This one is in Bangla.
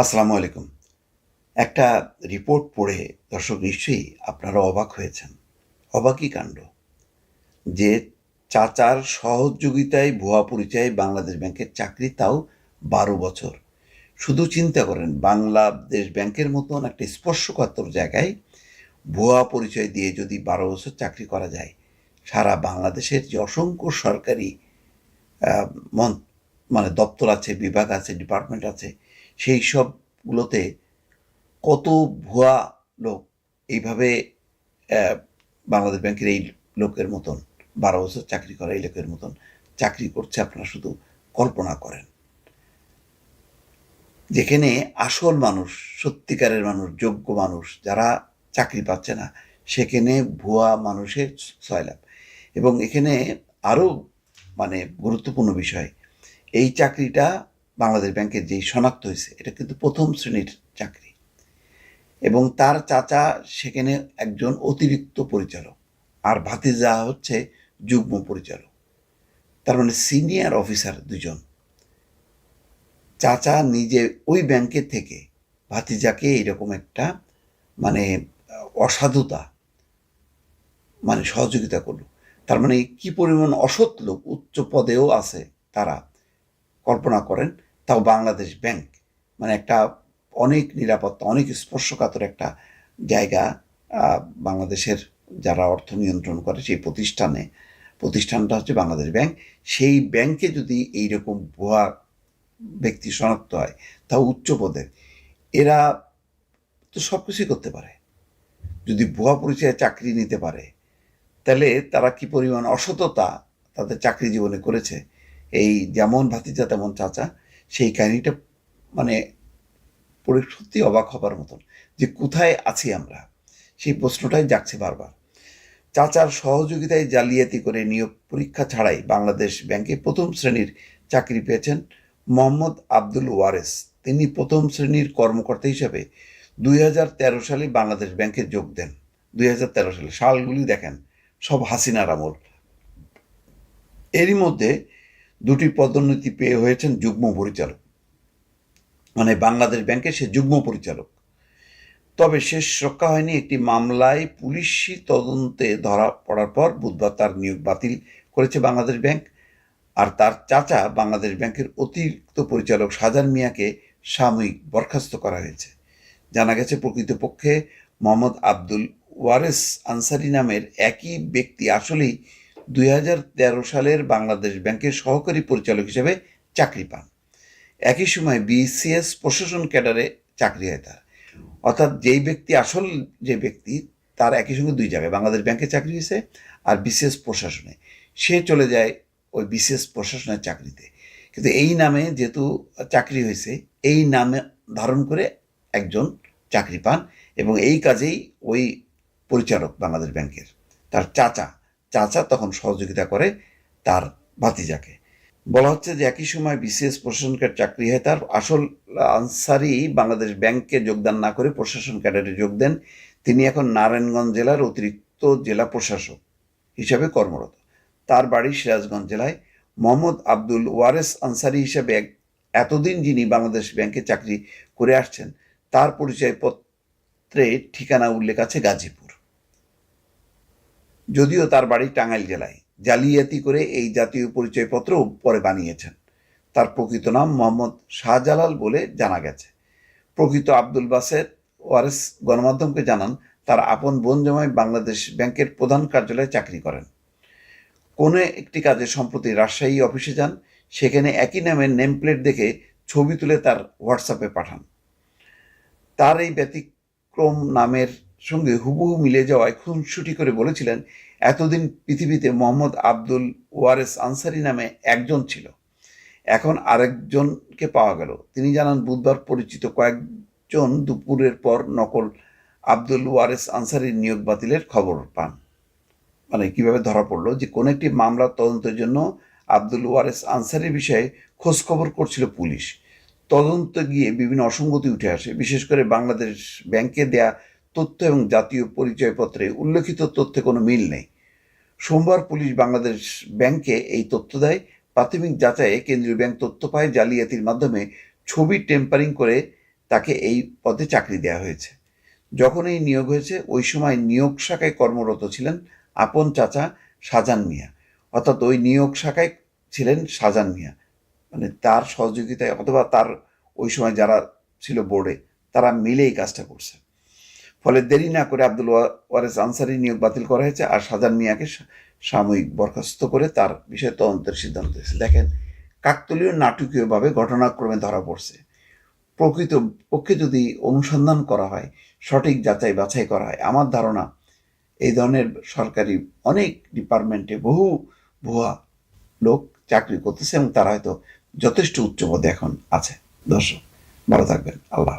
আসসালামু আলাইকুম। একটা রিপোর্ট পড়ে দর্শক নিশ্চয়ই আপনারা অবাক হয়েছেন। অবাকই কাণ্ড। যে চাচার সহযোগিতায় ভুয়া পরিচয়ে বাংলাদেশ ব্যাংকের চাকরি তাও বারো বছর। শুধু চিন্তা করেন, বাংলাদেশ ব্যাংকের মতন একটা স্পর্শকাতর জায়গায় ভুয়া পরিচয় দিয়ে যদি বারো বছর চাকরি করা যায়, সারা বাংলাদেশের যে অসংখ্য সরকারি মন মানে দপ্তর আছে, বিভাগ আছে, ডিপার্টমেন্ট আছে সেই সবগুলোতে কত ভুয়া লোক এইভাবে বাংলাদেশ ব্যাংকের এই লোকের মতন, বারো বছর চাকরি করা এই লোকের মতন চাকরি করছে আপনারা শুধু কল্পনা করেন। যেখানে আসল মানুষ, সত্যিকারের মানুষ, যোগ্য মানুষ যারা চাকরি পাচ্ছে না, সেখানে ভুয়া মানুষের সয়লাভ এবং এখানে আরও মানে গুরুত্বপূর্ণ বিষয়, এই চাকরিটা বাংলাদেশ ব্যাংকের যেই শনাক্ত হয়েছে, এটা কিন্তু প্রথম শ্রেণির চাকরি। এবং তার চাচা সেখানে একজন অতিরিক্ত পরিচালক, আর ভাতিজা হচ্ছে যুগ্ম পরিচালক। তার মানে সিনিয়র অফিসার দুজন। চাচা নিজে ওই ব্যাংকের থেকে ভাতিজাকে এরকম একটা মানে অসাধুতা মানে সহযোগিতা করল। তার মানে কি পরিমাণ অসৎ লোক, উচ্চ পদেও আছে তারা, কল্পনা করেন তাও বাংলাদেশ ব্যাংক। মানে একটা অনেক নিরাপত্তা, অনেক স্পর্শকাতর একটা জায়গা বাংলাদেশের যারা অর্থ নিয়ন্ত্রণ করে সেই প্রতিষ্ঠানে। প্রতিষ্ঠানটা হচ্ছে বাংলাদেশ ব্যাংক। সেই ব্যাংকে যদি এইরকম ভুয়া ব্যক্তি শনাক্ত হয়, তাও উচ্চ পদের এরা তো সব কিছুই করতে পারে। যদি ভুয়া পরিচয়ে চাকরি নিতে পারে, তাহলে তারা কি পরিমাণ অসততা তাদের চাকরি জীবনে করেছে? এই যেমন ভাতিজা, তেমন চাচা। সেই কাহিনীটা মানে সত্যি অবাক হবার মতন যে কোথায় আছি আমরা? সেই প্রশ্নটাই জাগছে বারবার। চাচার সহযোগিতায় জালিয়াতি করে নিয়োগ পরীক্ষা ছাড়াই বাংলাদেশ ব্যাংকে প্রথম শ্রেণির চাকরি পেয়েছেন মোহাম্মদ আব্দুল ওয়ারেস। তিনি প্রথম শ্রেণির কর্মকর্তা হিসেবে দুই সালে বাংলাদেশ ব্যাংকে যোগ দেন। দুই হাজার তেরো সালে সালগুলি দেখেন, সব হাসিনার আমল। এরই মধ্যে দুটি পদোন্নতি পেয়ে হয়েছেন যুগ্ম পরিচালক। মানে বাংলাদেশ ব্যাংকে সে যুগ্ম পরিচালক। তবে শেষ রক্ষা হয়নি একটি মামলায় পুলিশি তদন্তে ধরা পড়ার পর বুধবার তার নিয়োগ বাতিল করেছে বাংলাদেশ ব্যাংক। আর তার চাচা বাংলাদেশ ব্যাংকের অতিরিক্ত পরিচালক শাহজাহান মিয়াকে সাময়িক বরখাস্ত করা হয়েছে। জানা গেছে, প্রকৃতপক্ষে মোহাম্মদ আব্দুল ওয়ারেস আনসারি নামের একই ব্যক্তি আসলেই দুই হাজার তেরো সালের বাংলাদেশ ব্যাংকের সহকারী পরিচালক হিসেবে চাকরি পান। একই সময় বিসিএস প্রশাসন ক্যাডারে চাকরি হয় তার। অর্থাৎ যেই ব্যক্তি, আসল যে ব্যক্তি, তার একই সঙ্গে দুই জায়গায়, বাংলাদেশ ব্যাংকে চাকরি হয়েছে আর বিসিএস প্রশাসনে। সে চলে যায় ওই বিসিএস প্রশাসনের চাকরিতে। কিন্তু এই নামে যেহেতু চাকরি হয়েছে, এই নামে ধারণ করে একজন চাকরি পান এবং এই কাজেই ওই পরিচালক বাংলাদেশ ব্যাংকের, তার চাচা। চাচা তখন সহযোগিতা করে তার ভাতিজাকে। বলা হচ্ছে যে একই সময় বিসিএস প্রশাসনকের চাকরি হয়, তার আসল আনসারি বাংলাদেশ ব্যাংকে যোগদান না করে প্রশাসন ক্যাডারে যোগ দেন। তিনি এখন নারায়ণগঞ্জ জেলার অতিরিক্ত জেলা প্রশাসক হিসাবে কর্মরত। তার বাড়ি সিরাজগঞ্জ জেলায়। মোহাম্মদ আব্দুল ওয়ারেস আনসারি হিসাবে এতদিন যিনি বাংলাদেশ ব্যাংকে চাকরি করে আসছেন, তার পরিচয়পত্রে ঠিকানা উল্লেখ আছে গাজীপুর। যদিও তার বাড়ি টাঙ্গাইল জেলায়। জালিয়াতি করে এই জাতীয় পরিচয়পত্র পরে বানিয়েছেন। তার প্রকৃত নাম মোহাম্মদ শাহজালাল বলে জানা গেছে। প্রকৃত আব্দুল বাসের ওয়ারেস গণমাধ্যমকে জানান, তার আপন বোন জামাই বাংলাদেশ ব্যাংকের প্রধান কার্যালয়ে চাকরি করেন। কোনো একটি কাজে সম্প্রতি রাজশাহী অফিসে যান, সেখানে একই নামের নেম প্লেট দেখে ছবি তুলে তার হোয়াটসঅ্যাপে পাঠান। তার এই ব্যতিক্রম নামের সঙ্গে হুবহু মিলে যাওয়ায় খুনসুটি করে বলেছিলেন, এতদিন পৃথিবীতে মোহাম্মদ আব্দুল ওয়ারেস আনসারি নামে একজন ছিল। এখন আরেকজনকে পাওয়া গেল। তিনি জানান, বুধবার পরিচিত কয়েকজন দুপুরের পর নকল আব্দুল ওয়ারেস আনসারির নিয়োগ বাতিলের খবর পান। মানে কীভাবে ধরা পড়ল যে কোনো একটি মামলার তদন্তের জন্য আব্দুল ওয়ারেস আনসারির বিষয়ে খোঁজখবর করছিল পুলিশ। তদন্ত গিয়ে বিভিন্ন অসঙ্গতি উঠে আসে। বিশেষ করে বাংলাদেশ ব্যাংকে দেয়া তথ্য এবং জাতীয় পরিচয়পত্রে উল্লেখিত তথ্যে কোনো মিল নেই। সোমবার পুলিশ বাংলাদেশ ব্যাংকে এই তথ্য দেয়। প্রাথমিক যাচাইয়ে কেন্দ্রীয় ব্যাংক তথ্য পায়, জালিয়াতির মাধ্যমে ছবি টেম্পারিং করে তাকে এই পদে চাকরি দেওয়া হয়েছে। যখন এই নিয়োগ হয়েছে, ওই সময় নিয়োগ শাখায় কর্মরত ছিলেন আপন চাচা শাহজান মিয়া। অর্থাৎ ওই নিয়োগ শাখায় ছিলেন শাহজান মিয়া। মানে তার সহযোগিতায় অথবা তার ওই সময় যারা ছিল বোর্ডে, তারা মিলে এই কাজটা করছে। ফলে দেরি না করে আব্দুল ওয়া- ওয়ারেস আনসারি নিয়োগ বাতিল করা হয়েছে আর শাহজান মিয়াকে সাময়িক বরখাস্ত করে তার বিষয়ে তদন্তের সিদ্ধান্ত হয়েছে। দেখেন, কাকতলীয় নাটকীয়ভাবে ঘটনাক্রমে ধরা পড়ছে। প্রকৃত পক্ষে যদি অনুসন্ধান করা হয়, সঠিক যাচাই বাছাই করা হয়, আমার ধারণা এই ধরনের সরকারি অনেক ডিপার্টমেন্টে বহু ভুয়া লোক চাকরি করতেছে এবং তারা হয়তো যথেষ্ট উচ্চ পদে এখন আছে। দর্শক, ভালো থাকবেন। আল্লাহ